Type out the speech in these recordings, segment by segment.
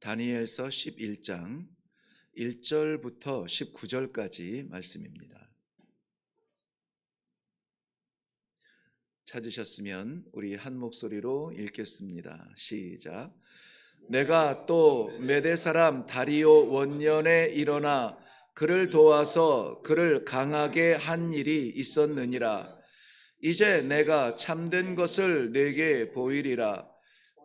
다니엘서 11장 1절부터 19절까지 말씀입니다. 찾으셨으면 우리 한 목소리로 읽겠습니다. 시작. 내가 또 메대 사람 다리오 원년에 일어나 그를 도와서 그를 강하게 한 일이 있었느니라. 이제 내가 참된 것을 내게 보이리라.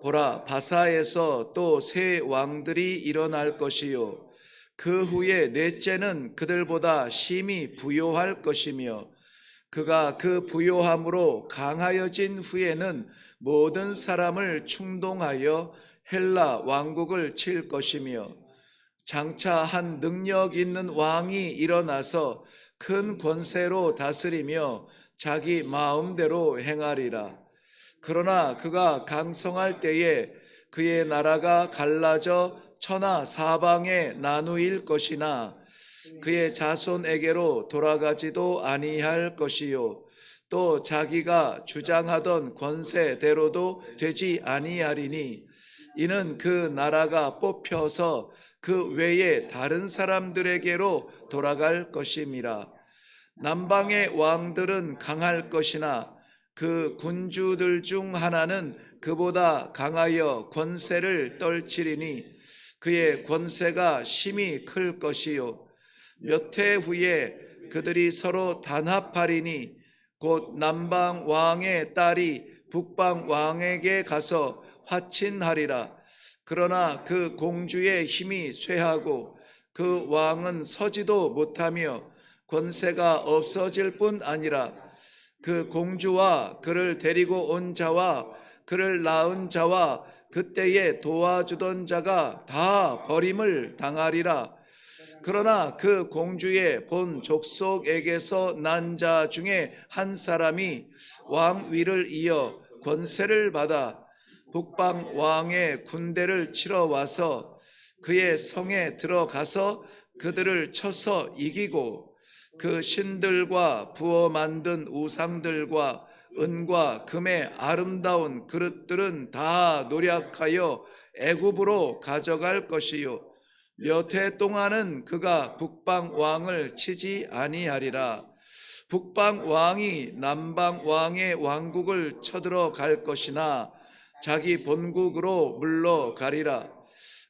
보라, 바사에서 또 새 왕들이 일어날 것이요. 그 후에 넷째는 그들보다 심히 부요할 것이며, 그가 그 부요함으로 강하여진 후에는 모든 사람을 충동하여 헬라 왕국을 칠 것이며, 장차 한 능력 있는 왕이 일어나서 큰 권세로 다스리며 자기 마음대로 행하리라. 그러나 그가 강성할 때에 그의 나라가 갈라져 천하 사방에 나누일 것이나 그의 자손에게로 돌아가지도 아니할 것이요. 또 자기가 주장하던 권세대로도 되지 아니하리니 이는 그 나라가 뽑혀서 그 외에 다른 사람들에게로 돌아갈 것임이라. 남방의 왕들은 강할 것이나 그 군주들 중 하나는 그보다 강하여 권세를 떨치리니 그의 권세가 심히 클 것이요. 몇 해 후에 그들이 서로 단합하리니 곧 남방 왕의 딸이 북방 왕에게 가서 화친하리라. 그러나 그 공주의 힘이 쇠하고 그 왕은 서지도 못하며 권세가 없어질 뿐 아니라 그 공주와 그를 데리고 온 자와 그를 낳은 자와 그때에 도와주던 자가 다 버림을 당하리라. 그러나 그 공주의 본 족속에게서 난 자 중에 한 사람이 왕 위를 이어 권세를 받아 북방 왕의 군대를 치러 와서 그의 성에 들어가서 그들을 쳐서 이기고 그 신들과 부어 만든 우상들과 은과 금의 아름다운 그릇들은 다 노력하여 애굽으로 가져갈 것이요. 몇 해 동안은 그가 북방 왕을 치지 아니하리라. 북방 왕이 남방 왕의 왕국을 쳐들어 갈 것이나 자기 본국으로 물러가리라.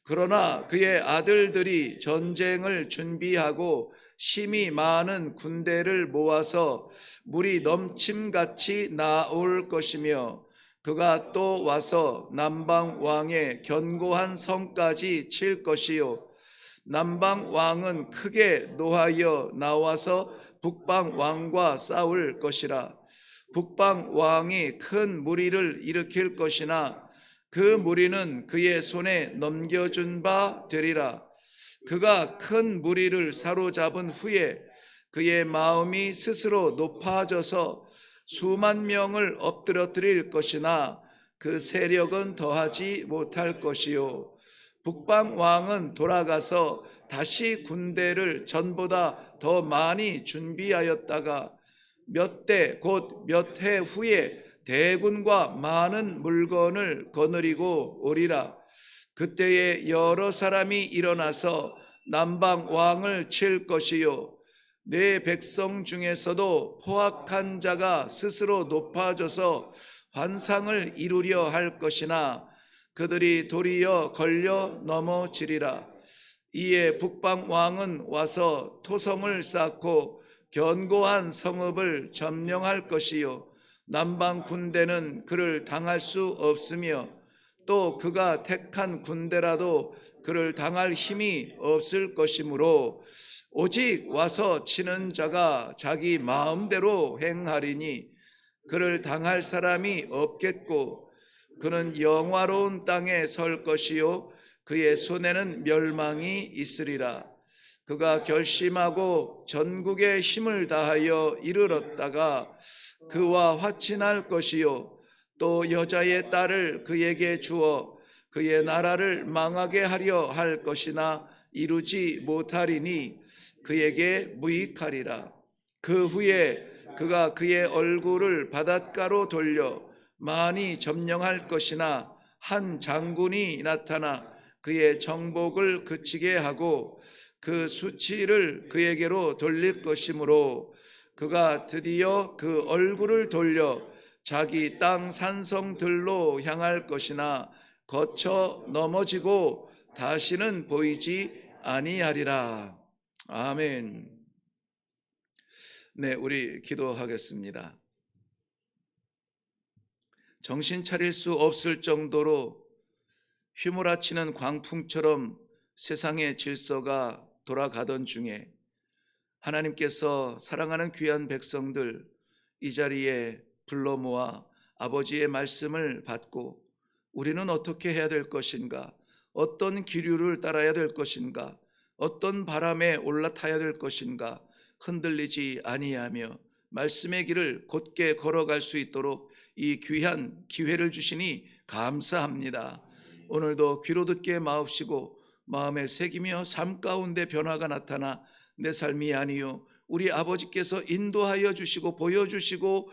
그러나 그의 아들들이 전쟁을 준비하고 심히 많은 군대를 모아서 물이 넘침같이 나올 것이며 그가 또 와서 남방 왕의 견고한 성까지 칠 것이요. 남방 왕은 크게 노하여 나와서 북방 왕과 싸울 것이라. 북방 왕이 큰 무리를 일으킬 것이나 그 무리는 그의 손에 넘겨준 바 되리라 그가 큰 무리를 사로잡은 후에 그의 마음이 스스로 높아져서 수만 명을 엎드려뜨릴 것이나 그 세력은 더하지 못할 것이요. 북방 왕은 돌아가서 다시 군대를 전보다 더 많이 준비하였다가 몇 대 곧 몇 해 후에 대군과 많은 물건을 거느리고 오리라. 그때에 여러 사람이 일어나서 남방 왕을 칠 것이요. 내 백성 중에서도 포악한 자가 스스로 높아져서 환상을 이루려 할 것이나 그들이 도리어 걸려 넘어지리라. 이에 북방 왕은 와서 토성을 쌓고 견고한 성읍을 점령할 것이요. 남방 군대는 그를 당할 수 없으며 또 그가 택한 군대라도 그를 당할 힘이 없을 것이므로 오직 와서 치는 자가 자기 마음대로 행하리니 그를 당할 사람이 없겠고 그는 영화로운 땅에 설 것이요 그의 손에는 멸망이 있으리라. 그가 결심하고 전국의 힘을 다하여 이르렀다가 그와 화친할 것이요 또 여자의 딸을 그에게 주어 그의 나라를 망하게 하려 할 것이나 이루지 못하리니 그에게 무익하리라. 그 후에 그가 그의 얼굴을 바닷가로 돌려 많이 점령할 것이나 한 장군이 나타나 그의 정복을 그치게 하고 그 수치를 그에게로 돌릴 것이므로 그가 드디어 그 얼굴을 돌려 자기 땅 산성들로 향할 것이나 거쳐 넘어지고 다시는 보이지 아니하리라. 아멘. 네, 우리 기도하겠습니다. 정신 차릴 수 없을 정도로 휘몰아치는 광풍처럼 세상의 질서가 돌아가던 중에 하나님께서 사랑하는 귀한 백성들 이 자리에 불러 모아 아버지의 말씀을 받고 우리는 어떻게 해야 될 것인가? 어떤 기류를 따라야 될 것인가? 어떤 바람에 올라타야 될 것인가? 흔들리지 아니하며 말씀의 길을 곧게 걸어갈 수 있도록 이 귀한 기회를 주시니 감사합니다. 오늘도 귀로 듣게 마옵시고 마음에 새기며 삶 가운데 변화가 나타나 내 삶이 아니요 우리 아버지께서 인도하여 주시고 보여주시고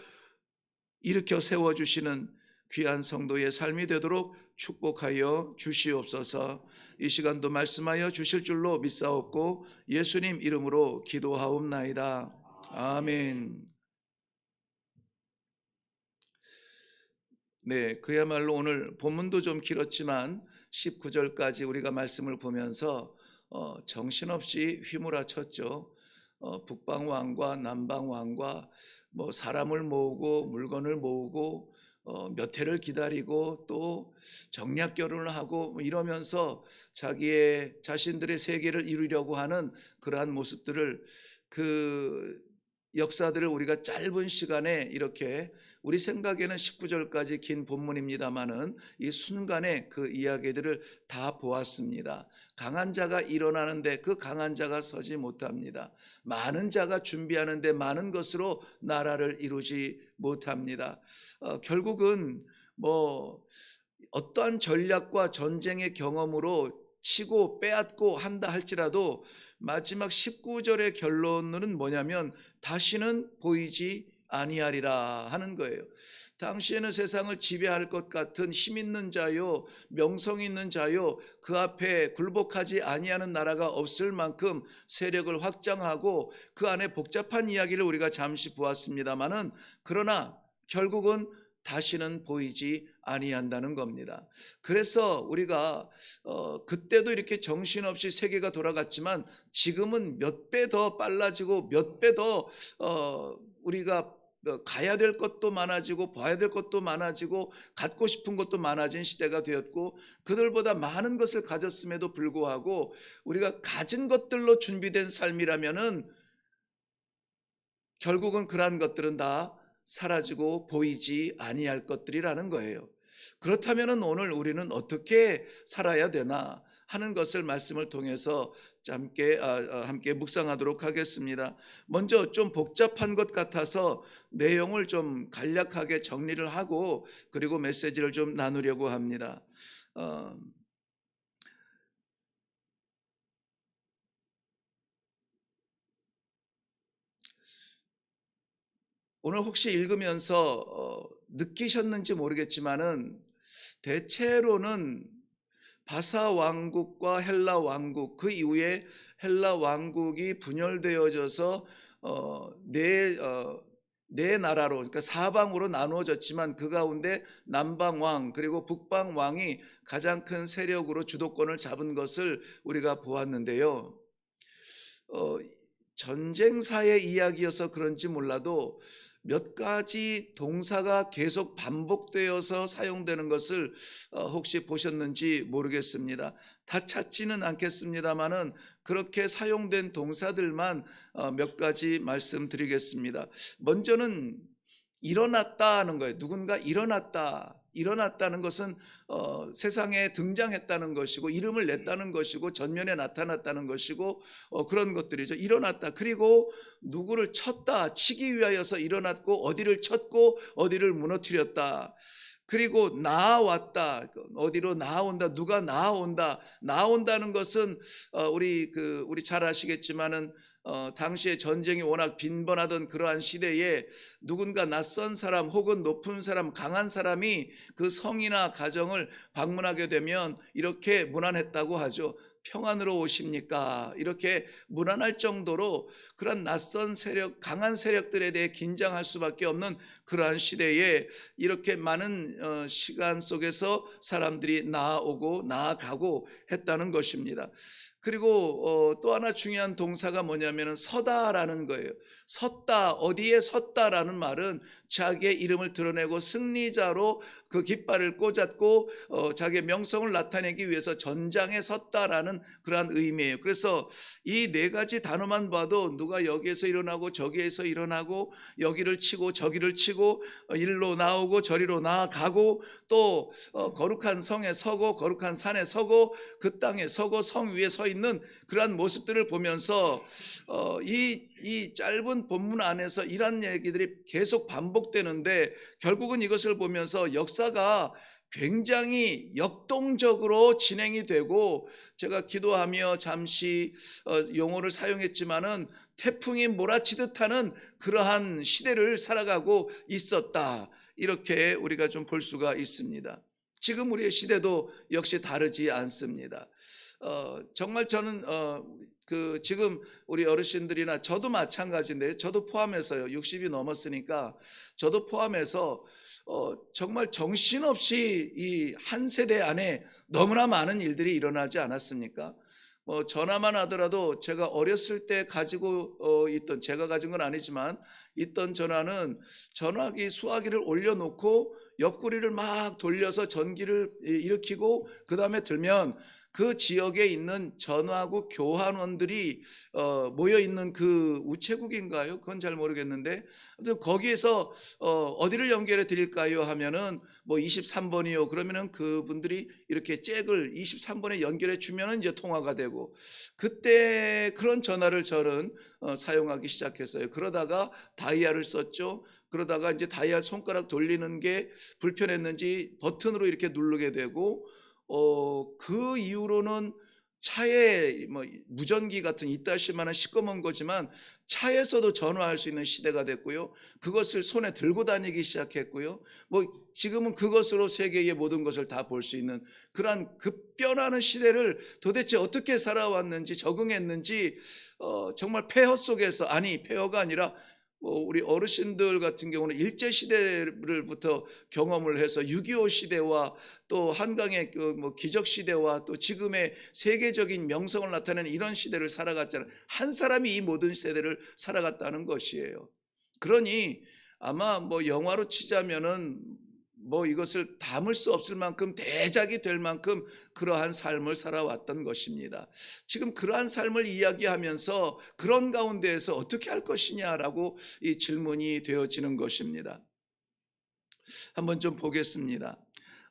일으켜 세워 주시는 귀한 성도의 삶이 되도록 축복하여 주시옵소서. 이 시간도 말씀하여 주실 줄로 믿사옵고 예수님 이름으로 기도하옵나이다. 아멘. 네, 그야말로 오늘 본문도 좀 길었지만 19절까지 우리가 말씀을 보면서 어, 정신없이 휘몰아쳤죠. 어, 북방 왕과 남방 왕과 뭐 사람을 모으고 물건을 모으고 어, 몇 해를 기다리고 또 정략 결혼을 하고 뭐 이러면서 자기의 자신들의 세계를 이루려고 하는 그러한 모습들을 그 역사들을 우리가 짧은 시간에 이렇게 우리 생각에는 19절까지 긴 본문입니다만은 이 순간에 그 이야기들을 다 보았습니다. 강한 자가 일어나는데 그 강한 자가 서지 못합니다. 많은 자가 준비하는데 많은 것으로 나라를 이루지 못합니다. 어, 결국은 뭐 어떠한 전략과 전쟁의 경험으로 치고 빼앗고 한다 할지라도 마지막 19절의 결론은 뭐냐면 다시는 보이지 아니하리라 하는 거예요. 당시에는 세상을 지배할 것 같은 힘 있는 자요, 명성 있는 자요, 그 앞에 굴복하지 아니하는 나라가 없을 만큼 세력을 확장하고 그 안에 복잡한 이야기를 우리가 잠시 보았습니다만은 그러나 결국은 다시는 보이지 아니한다는 겁니다. 그래서 우리가 어, 그때도 이렇게 정신없이 세계가 돌아갔지만 지금은 몇 배 더 빨라지고 몇 배더 어, 우리가 가야 될 것도 많아지고 봐야 될 것도 많아지고 갖고 싶은 것도 많아진 시대가 되었고 그들보다 많은 것을 가졌음에도 불구하고 우리가 가진 것들로 준비된 삶이라면은 결국은 그러한 것들은 다 사라지고 보이지 아니할 것들이라는 거예요. 그렇다면 오늘 우리는 어떻게 살아야 되나 하는 것을 말씀을 통해서 함께 아, 아, 함께 묵상하도록 하겠습니다. 먼저 좀 복잡한 것 같아서 내용을 좀 간략하게 정리를 하고 그리고 메시지를 좀 나누려고 합니다. 어, 오늘 혹시 읽으면서 어, 느끼셨는지 모르겠지만은 대체로는 바사 왕국과 헬라 왕국 그 이후에 헬라 왕국이 분열되어져서 어, 네, 어, 네 나라로 그러니까 사방으로 나누어졌지만 그 가운데 남방 왕 그리고 북방 왕이 가장 큰 세력으로 주도권을 잡은 것을 우리가 보았는데요. 어, 전쟁사의 이야기여서 그런지 몰라도 몇 가지 동사가 계속 반복되어서 사용되는 것을 어, 혹시 보셨는지 모르겠습니다. 다 찾지는 않겠습니다만은 그렇게 사용된 동사들만 어, 몇 가지 말씀드리겠습니다. 먼저는 일어났다 하는 거예요. 누군가 일어났다. 일어났다는 것은 어, 세상에 등장했다는 것이고 이름을 냈다는 것이고 전면에 나타났다는 것이고 어, 그런 것들이죠. 일어났다. 그리고 누구를 쳤다. 치기 위하여서 일어났고 어디를 쳤고 어디를 무너뜨렸다. 그리고 나아왔다. 어디로 나아온다. 누가 나아온다. 나아온다는 것은 어, 우리 그 우리 잘 아시겠지만은 어, 당시에 전쟁이 워낙 빈번하던 그러한 시대에 누군가 낯선 사람 혹은 높은 사람, 강한 사람이 그 성이나 가정을 방문하게 되면 이렇게 문안했다고 하죠. 평안으로 오십니까? 이렇게 문안할 정도로 그런 낯선 세력, 강한 세력들에 대해 긴장할 수밖에 없는 그러한 시대에 이렇게 많은 어, 시간 속에서 사람들이 나아오고 나아가고 했다는 것입니다. 그리고 어, 또 하나 중요한 동사가 뭐냐면은 서다라는 거예요. 섰다 어디에 섰다라는 말은 자기의 이름을 드러내고 승리자로 그 깃발을 꽂았고 어, 자기의 명성을 나타내기 위해서 전장에 섰다라는 그러한 의미예요. 그래서 이 네 가지 단어만 봐도 누가 여기에서 일어나고 저기에서 일어나고 여기를 치고 저기를 치고 어, 일로 나오고 저리로 나아가고 또 어, 거룩한 성에 서고 거룩한 산에 서고 그 땅에 서고 성 위에 서 있는 그러한 모습들을 보면서 어, 이, 이 짧은 본문 안에서 이런 얘기들이 계속 반복되는데 결국은 이것을 보면서 역사가 굉장히 역동적으로 진행이 되고 제가 기도하며 잠시 어, 용어를 사용했지만은 태풍이 몰아치듯 하는 그러한 시대를 살아가고 있었다. 이렇게 우리가 좀 볼 수가 있습니다. 지금 우리의 시대도 역시 다르지 않습니다. 어, 정말 저는 어, 그 지금 우리 어르신들이나 저도 마찬가지인데 저도 포함해서요. 60이 넘었으니까 저도 포함해서 어, 정말 정신없이 이 한 세대 안에 너무나 많은 일들이 일어나지 않았습니까? 뭐 전화만 하더라도 제가 어렸을 때 가지고 어, 있던 제가 가진 건 아니지만 있던 전화는 전화기 수화기를 올려놓고 옆구리를 막 돌려서 전기를 일으키고 그 다음에 들면 그 지역에 있는 전화국 교환원들이 어, 모여 있는 그 우체국인가요? 그건 잘 모르겠는데 아무튼 거기에서 어, 어디를 연결해 드릴까요? 하면은 뭐 23번이요. 그러면은 그분들이 이렇게 잭을 23번에 연결해 주면은 이제 통화가 되고 그때 그런 전화를 저는 어, 사용하기 시작했어요. 그러다가 다이아를 썼죠. 그러다가 이제 다이아 손가락 돌리는 게 불편했는지 버튼으로 이렇게 누르게 되고 어, 그 이후로는 차에 뭐 무전기 같은 이따시만한 시꺼먼 거지만 차에서도 전화할 수 있는 시대가 됐고요. 그것을 손에 들고 다니기 시작했고요. 뭐 지금은 그것으로 세계의 모든 것을 다 볼 수 있는 그러한 급변하는 시대를 도대체 어떻게 살아왔는지 적응했는지 어, 정말 폐허 속에서 아니 폐허가 아니라 뭐 우리 어르신들 같은 경우는 일제 시대를부터 경험을 해서 6.25 시대와 또 한강의 그뭐 기적 시대와 또 지금의 세계적인 명성을 나타내는 이런 시대를 살아갔잖아요. 한 사람이 이 모든 세대를 살아갔다는 것이에요. 그러니 아마 뭐 영화로 치자면은 뭐 이것을 담을 수 없을 만큼 대작이 될 만큼 그러한 삶을 살아왔던 것입니다. 지금 그러한 삶을 이야기하면서 그런 가운데에서 어떻게 할 것이냐라고 이 질문이 되어지는 것입니다. 한번 좀 보겠습니다.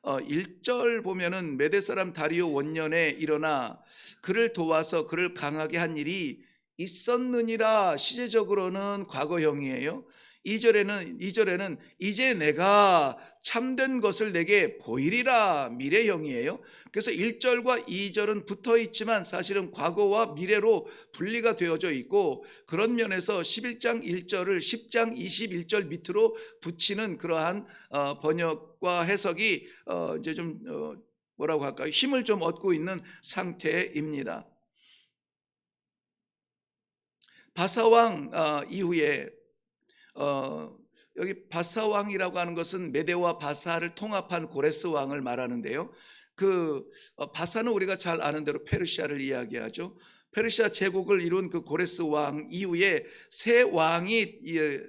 어, 1절 보면은 메대 사람 다리오 원년에 일어나 그를 도와서 그를 강하게 한 일이 있었느니라 시제적으로는 과거형이에요. 2절에는 2절에는 이제 내가 참된 것을 내게 보이리라 미래형이에요. 그래서 1절과 2절은 붙어 있지만 사실은 과거와 미래로 분리가 되어져 있고 그런 면에서 11장 1절을 10장 21절 밑으로 붙이는 그러한 어, 번역과 해석이 어, 이제 좀 어, 뭐라고 할까요? 힘을 좀 얻고 있는 상태입니다. 바사왕 이후에 어, 여기 바사 왕이라고 하는 것은 메데와 바사를 통합한 고레스 왕을 말하는데요. 그 어, 바사는 우리가 잘 아는 대로 페르시아를 이야기하죠. 페르시아 제국을 이룬 그 고레스 왕 이후에 새 왕이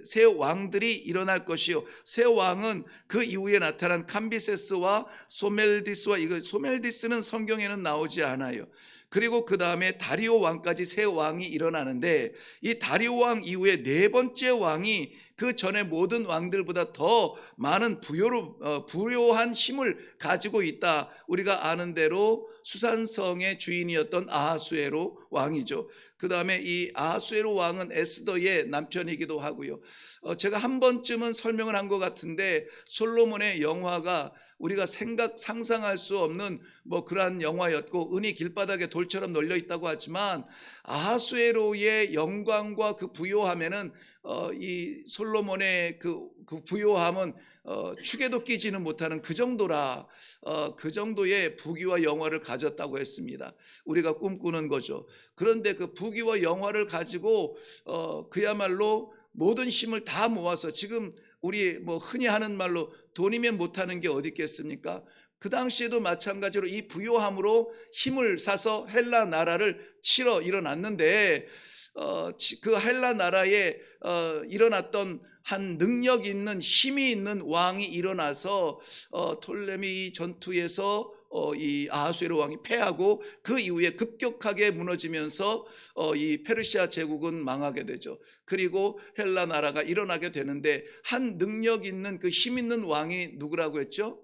새 왕들이 일어날 것이요 새 왕은 그 이후에 나타난 캄비세스와 소멜디스와 이거 소멜디스는 성경에는 나오지 않아요. 그리고 그 다음에 다리오 왕까지 새 왕이 일어나는데 이 다리오 왕 이후에 네 번째 왕이 그 전에 모든 왕들보다 더 많은 부여로 어, 부요한 힘을 가지고 있다. 우리가 아는 대로 수산성의 주인이었던 아하수에로 왕이죠. 그 다음에 이 아하수에로 왕은 에스더의 남편이기도 하고요. 어, 제가 한 번쯤은 설명을 한 것 같은데 솔로몬의 영화가 우리가 생각 상상할 수 없는 뭐 그러한 영화였고 은이 길바닥에 돌처럼 널려 있다고 하지만 아하수에로의 영광과 그 부요함에는 어, 이 솔로몬의 그, 그 부요함은 어, 축에도 끼지는 못하는 그 정도라 어, 그 정도의 부귀와 영화를 가졌다고 했습니다. 우리가 꿈꾸는 거죠. 그런데 그 부귀와 영화를 가지고 어, 그야말로 모든 힘을 다 모아서 지금 우리 뭐 흔히 하는 말로 돈이면 못하는 게 어디 있겠습니까? 그 당시에도 마찬가지로 이 부요함으로 힘을 사서 헬라 나라를 치러 일어났는데 어, 치- 그 헬라 나라에 어, 일어났던 한 능력 있는 힘이 있는 왕이 일어나서 어, 톨레미 전투에서 어, 이 아하수에로 왕이 패하고 그 이후에 급격하게 무너지면서 어, 이 페르시아 제국은 망하게 되죠. 그리고 헬라 나라가 일어나게 되는데 한 능력 있는 그 힘 있는 왕이 누구라고 했죠?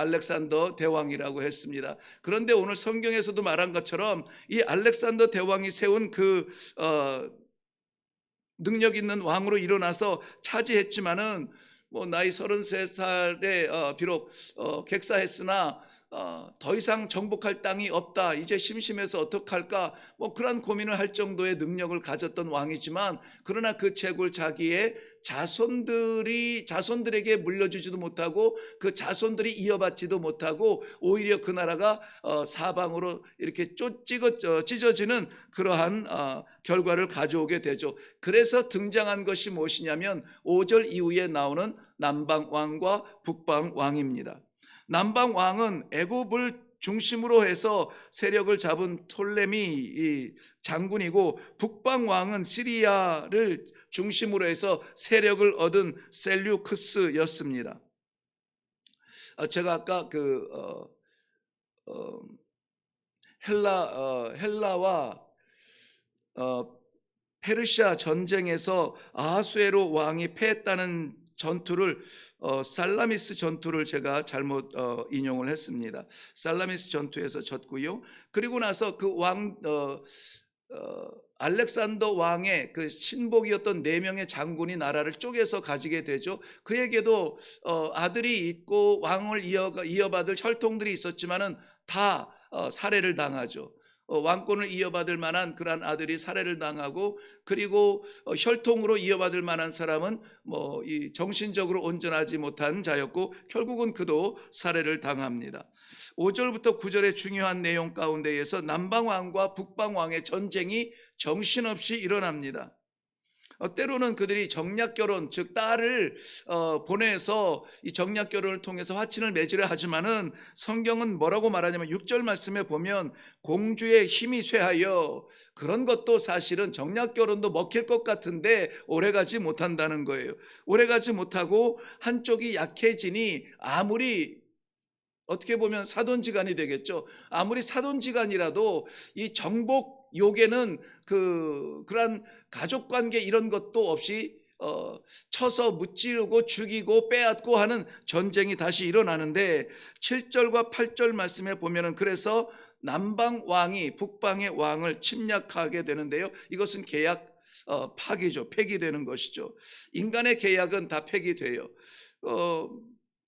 알렉산더 대왕이라고 했습니다. 그런데 오늘 성경에서도 말한 것처럼 이 알렉산더 대왕이 세운 그 어, 능력 있는 왕으로 일어나서 차지했지만은 뭐 나이 33살에 어, 비록 어, 객사했으나 어, 더 이상 정복할 땅이 없다. 이제 심심해서 어떡할까? 뭐 그런 고민을 할 정도의 능력을 가졌던 왕이지만 그러나 그 책을 자기의 자손들이 자손들에게 물려주지도 못하고 그 자손들이 이어받지도 못하고 오히려 그 나라가 어, 사방으로 이렇게 쫓 찢어 어, 찢어지는 그러한 어, 결과를 가져오게 되죠. 그래서 등장한 것이 무엇이냐면 5절 이후에 나오는 남방 왕과 북방 왕입니다. 남방 왕은 애굽을 중심으로 해서 세력을 잡은 톨레미 이 장군이고 북방 왕은 시리아를 중심으로 해서 세력을 얻은 셀류크스였습니다. 어, 제가 아까 그 어, 어, 헬라 어, 헬라와 어, 페르시아 전쟁에서 아하수에로 왕이 패했다는 전투를 어, 살라미스 전투를 제가 잘못 어, 인용을 했습니다. 살라미스 전투에서 졌고요. 그리고 나서 그왕 어, 어, 알렉산더 왕의 그 신복이었던 네 명의 장군이 나라를 쪼개서 가지게 되죠. 그에게도 어, 아들이 있고 왕을 이어 이어받을 혈통들이 있었지만은 다 어, 살해를 당하죠. 어, 왕권을 이어받을 만한 그러한 아들이 살해를 당하고 그리고 어, 혈통으로 이어받을 만한 사람은 뭐 이 정신적으로 온전하지 못한 자였고 결국은 그도 살해를 당합니다. 5절부터 9절의 중요한 내용 가운데에서 남방 왕과 북방 왕의 전쟁이 정신없이 일어납니다. 어, 때로는 그들이 정략 결혼, 즉 딸을 어, 보내서 이 정략 결혼을 통해서 화친을 맺으려 하지만은 성경은 뭐라고 말하냐면 6절 말씀에 보면 공주의 힘이 쇠하여 그런 것도 사실은 정략 결혼도 먹힐 것 같은데 오래가지 못한다는 거예요. 오래가지 못하고 한쪽이 약해지니 아무리 어떻게 보면 사돈지간이 되겠죠. 아무리 사돈지간이라도 이 정복 요게는 그 그런 가족 관계 이런 것도 없이 어, 쳐서 무찌르고 죽이고 빼앗고 하는 전쟁이 다시 일어나는데 7절과 8절 말씀에 보면은 그래서 남방 왕이 북방의 왕을 침략하게 되는데요. 이것은 계약 어, 파기죠. 폐기되는 것이죠. 인간의 계약은 다 폐기돼요. 어,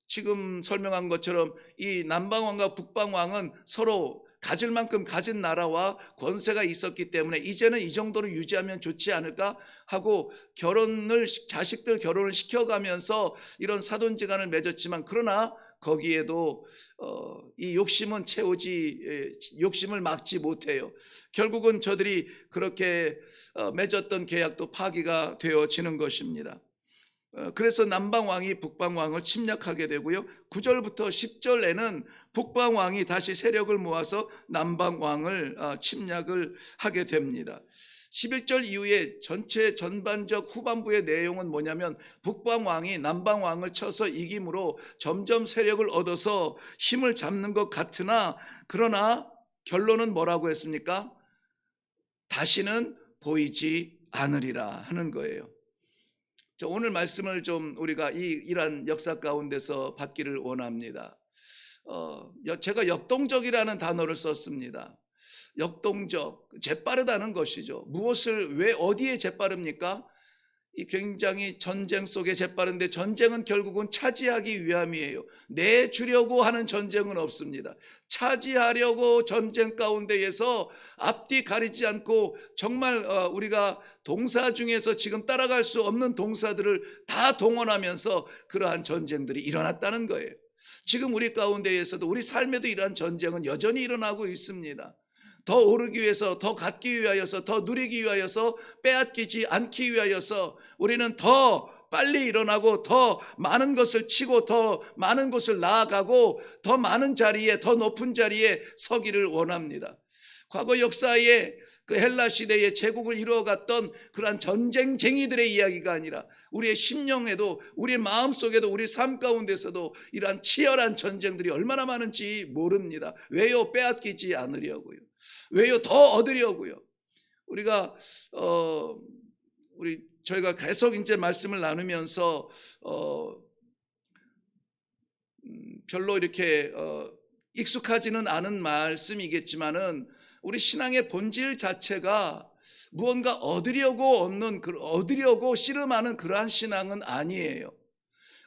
지금 설명한 것처럼 이 남방왕과 북방왕은 서로 가질 만큼 가진 나라와 권세가 있었기 때문에 이제는 이 정도로 유지하면 좋지 않을까 하고 결혼을 자식들 결혼을 시켜가면서 이런 사돈지간을 맺었지만 그러나 거기에도 어, 이 욕심은 채우지 에, 욕심을 막지 못해요. 결국은 저들이 그렇게 어, 맺었던 계약도 파기가 되어지는 것입니다. 어, 그래서 남방 왕이 북방 왕을 침략하게 되고요. 9절부터 10절에는 북방 왕이 다시 세력을 모아서 남방 왕을 어, 침략을 하게 됩니다. 11절 이후에 전체 전반적 후반부의 내용은 뭐냐면 북방 왕이 남방 왕을 쳐서 이김으로 점점 세력을 얻어서 힘을 잡는 것 같으나 그러나 결론은 뭐라고 했습니까? 다시는 보이지 않으리라 하는 거예요. 저 오늘 말씀을 좀 우리가 이 이러한 역사 가운데서 받기를 원합니다. 어, 여- 제가 역동적이라는 단어를 썼습니다. 역동적, 재빠르다는 것이죠. 무엇을 왜 어디에 재빠릅니까? 이 굉장히 전쟁 속에 재빠른데 전쟁은 결국은 차지하기 위함이에요. 내주려고 하는 전쟁은 없습니다. 차지하려고 전쟁 가운데에서 앞뒤 가리지 않고 정말 어, 우리가 동사 중에서 지금 따라갈 수 없는 동사들을 다 동원하면서 그러한 전쟁들이 일어났다는 거예요. 지금 우리 가운데에서도 우리 삶에도 이러한 전쟁은 여전히 일어나고 있습니다. 더 오르기 위해서, 더 갖기 위하여서, 더 누리기 위하여서, 빼앗기지 않기 위하여서 우리는 더 빨리 일어나고 더 많은 것을 치고 더 많은 곳을 나아가고 더 많은 자리에, 더 높은 자리에 서기를 원합니다. 과거 역사에 그 헬라 시대의 제국을 이루어갔던 그러한 전쟁쟁이들의 이야기가 아니라 우리의 심령에도 우리의 마음속에도 우리 삶 가운데서도 이러한 치열한 전쟁들이 얼마나 많은지 모릅니다. 왜요? 빼앗기지 않으려고요. 왜요? 더 얻으려고요. 우리가 어 우리 저희가 계속 이제 말씀을 나누면서 어 음, 별로 이렇게 어 익숙하지는 않은 말씀이겠지만은 우리 신앙의 본질 자체가 무언가 얻으려고 얻는 그- 얻으려고 씨름하는 그러한 신앙은 아니에요.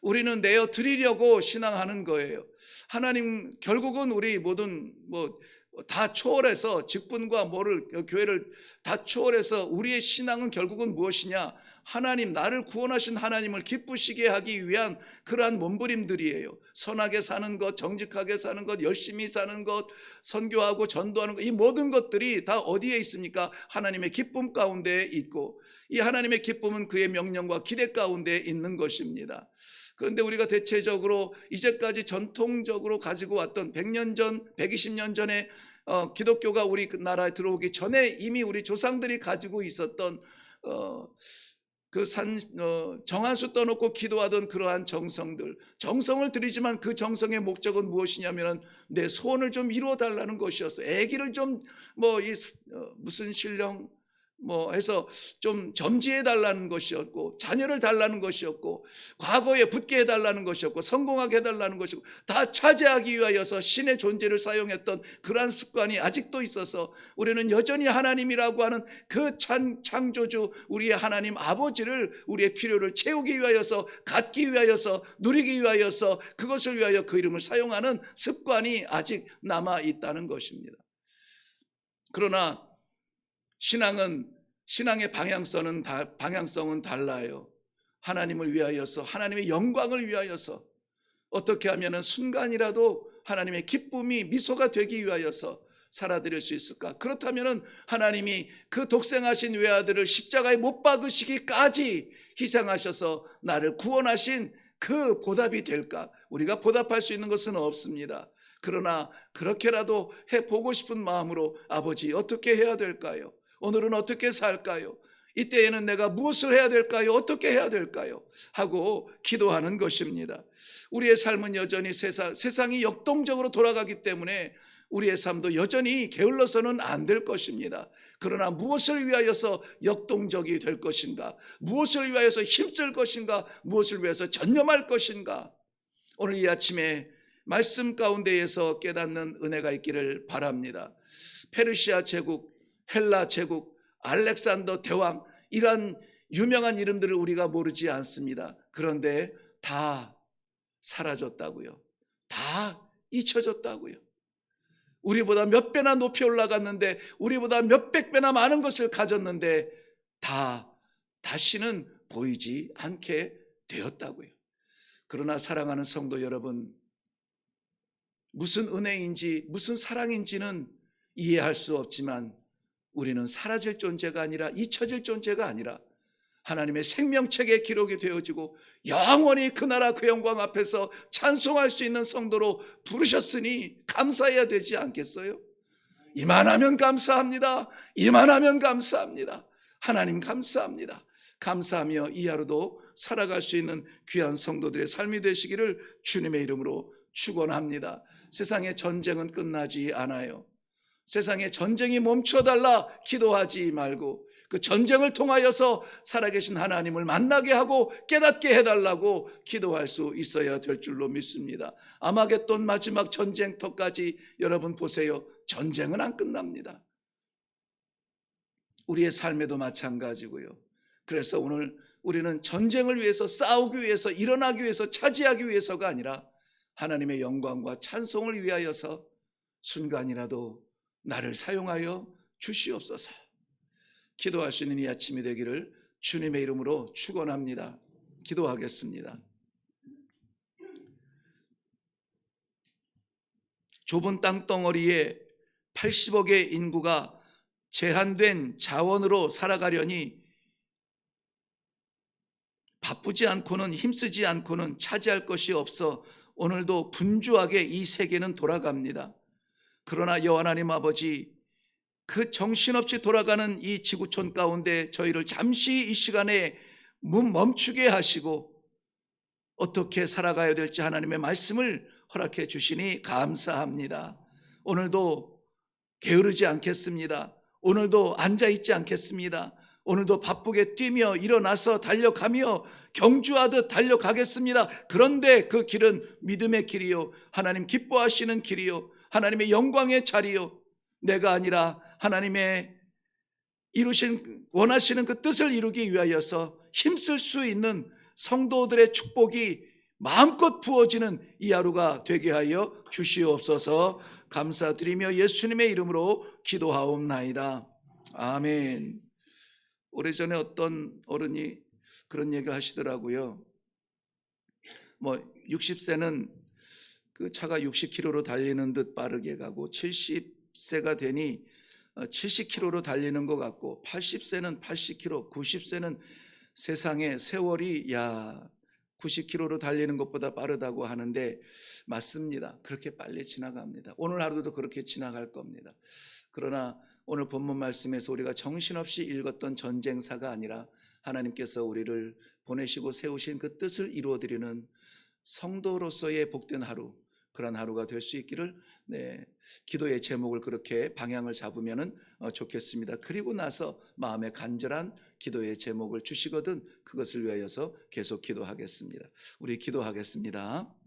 우리는 내어 드리려고 신앙하는 거예요. 하나님 결국은 우리 모든 뭐 다 초월해서 직분과 뭐를 교회를 다 초월해서 우리의 신앙은 결국은 무엇이냐? 하나님 나를 구원하신 하나님을 기쁘시게 하기 위한 그러한 몸부림들이에요. 선하게 사는 것, 정직하게 사는 것, 열심히 사는 것, 선교하고 전도하는 것, 이 모든 것들이 다 어디에 있습니까? 하나님의 기쁨 가운데 있고 이 하나님의 기쁨은 그의 명령과 기대 가운데 있는 것입니다. 그런데 우리가 대체적으로 이제까지 전통적으로 가지고 왔던 100년 전, 120년 전에 어, 기독교가 우리 나라에 들어오기 전에 이미 우리 조상들이 가지고 있었던 어, 그산 어, 정한수 떠놓고 기도하던 그러한 정성들 정성을 드리지만 그 정성의 목적은 무엇이냐면은 내 소원을 좀 이루어 달라는 것이었어. 아기를 좀 뭐 이 무슨 신령 뭐 해서 좀 점지해 달라는 것이었고 자녀를 달라는 것이었고 과거에 붙게 해 달라는 것이었고 성공하게 해 달라는 것이고 다 차지하기 위하여서 신의 존재를 사용했던 그러한 습관이 아직도 있어서 우리는 여전히 하나님이라고 하는 그 찬, 창조주 우리의 하나님 아버지를 우리의 필요를 채우기 위하여서 갖기 위하여서 누리기 위하여서 그것을 위하여 그 이름을 사용하는 습관이 아직 남아 있다는 것입니다. 그러나 신앙은 신앙의 방향성은 다, 방향성은 달라요. 하나님을 위하여서 하나님의 영광을 위하여서 어떻게 하면은 순간이라도 하나님의 기쁨이 미소가 되기 위하여서 살아드릴 수 있을까? 그렇다면은 하나님이 그 독생하신 외아들을 십자가에 못 박으시기까지 희생하셔서 나를 구원하신 그 보답이 될까? 우리가 보답할 수 있는 것은 없습니다. 그러나 그렇게라도 해 보고 싶은 마음으로 아버지 어떻게 해야 될까요? 오늘은 어떻게 살까요? 이때에는 내가 무엇을 해야 될까요? 어떻게 해야 될까요? 하고 기도하는 것입니다. 우리의 삶은 여전히 세상, 세상이 역동적으로 돌아가기 때문에 우리의 삶도 여전히 게을러서는 안 될 것입니다. 그러나 무엇을 위하여서 역동적이 될 것인가? 무엇을 위하여서 힘쓸 것인가? 무엇을 위해서 전념할 것인가? 오늘 이 아침에 말씀 가운데에서 깨닫는 은혜가 있기를 바랍니다. 페르시아 제국, 헬라 제국, 알렉산더 대왕 이런 유명한 이름들을 우리가 모르지 않습니다. 그런데 다 사라졌다고요. 다 잊혀졌다고요. 우리보다 몇 배나 높이 올라갔는데 우리보다 몇백 배나 많은 것을 가졌는데 다 다시는 보이지 않게 되었다고요. 그러나 사랑하는 성도 여러분 무슨 은혜인지 무슨 사랑인지는 이해할 수 없지만 우리는 사라질 존재가 아니라 잊혀질 존재가 아니라 하나님의 생명책에 기록이 되어지고 영원히 그 나라 그 영광 앞에서 찬송할 수 있는 성도로 부르셨으니 감사해야 되지 않겠어요? 이만하면 감사합니다. 이만하면 감사합니다. 하나님 감사합니다. 감사하며 이 하루도 살아갈 수 있는 귀한 성도들의 삶이 되시기를 주님의 이름으로 축원합니다. 세상의 전쟁은 끝나지 않아요. 세상에 전쟁이 멈춰달라 기도하지 말고 그 전쟁을 통하여서 살아계신 하나님을 만나게 하고 깨닫게 해달라고 기도할 수 있어야 될 줄로 믿습니다. 아마겟돈 마지막 전쟁터까지 여러분 보세요. 전쟁은 안 끝납니다. 우리의 삶에도 마찬가지고요. 그래서 오늘 우리는 전쟁을 위해서 싸우기 위해서 일어나기 위해서 차지하기 위해서가 아니라 하나님의 영광과 찬송을 위하여서 순간이라도 나를 사용하여 주시옵소서. 기도할 수 있는 이 아침이 되기를 주님의 이름으로 축원합니다. 기도하겠습니다. 좁은 땅덩어리에 80억의 인구가 제한된 자원으로 살아가려니 바쁘지 않고는 힘쓰지 않고는 차지할 것이 없어 오늘도 분주하게 이 세계는 돌아갑니다. 그러나 여호와 하나님 아버지 그 정신없이 돌아가는 이 지구촌 가운데 저희를 잠시 이 시간에 문 멈추게 하시고 어떻게 살아가야 될지 하나님의 말씀을 허락해 주시니 감사합니다. 오늘도 게으르지 않겠습니다. 오늘도 앉아 있지 않겠습니다. 오늘도 바쁘게 뛰며 일어나서 달려가며 경주하듯 달려가겠습니다. 그런데 그 길은 믿음의 길이요. 하나님 기뻐하시는 길이요. 하나님의 영광의 자리요. 내가 아니라 하나님의 이루신 원하시는 그 뜻을 이루기 위하여서 힘쓸 수 있는 성도들의 축복이 마음껏 부어지는 이 하루가 되게 하여 주시옵소서 감사드리며 예수님의 이름으로 기도하옵나이다. 아멘. 오래전에 어떤 어른이 그런 얘기를 하시더라고요. 뭐 60세는 그 차가 60km로 달리는 듯 빠르게 가고 70세가 되니 70km로 달리는 것 같고 80세는 80km, 90세는 세상에 세월이 야 90km로 달리는 것보다 빠르다고 하는데 맞습니다. 그렇게 빨리 지나갑니다. 오늘 하루도 그렇게 지나갈 겁니다. 그러나 오늘 본문 말씀에서 우리가 정신없이 읽었던 전쟁사가 아니라 하나님께서 우리를 보내시고 세우신 그 뜻을 이루어 드리는 성도로서의 복된 하루 그런 하루가 될 수 있기를 네, 기도의 제목을 그렇게 방향을 잡으면은 어, 좋겠습니다. 그리고 나서 마음에 간절한 기도의 제목을 주시거든 그것을 위하여서 계속 기도하겠습니다. 우리 기도하겠습니다.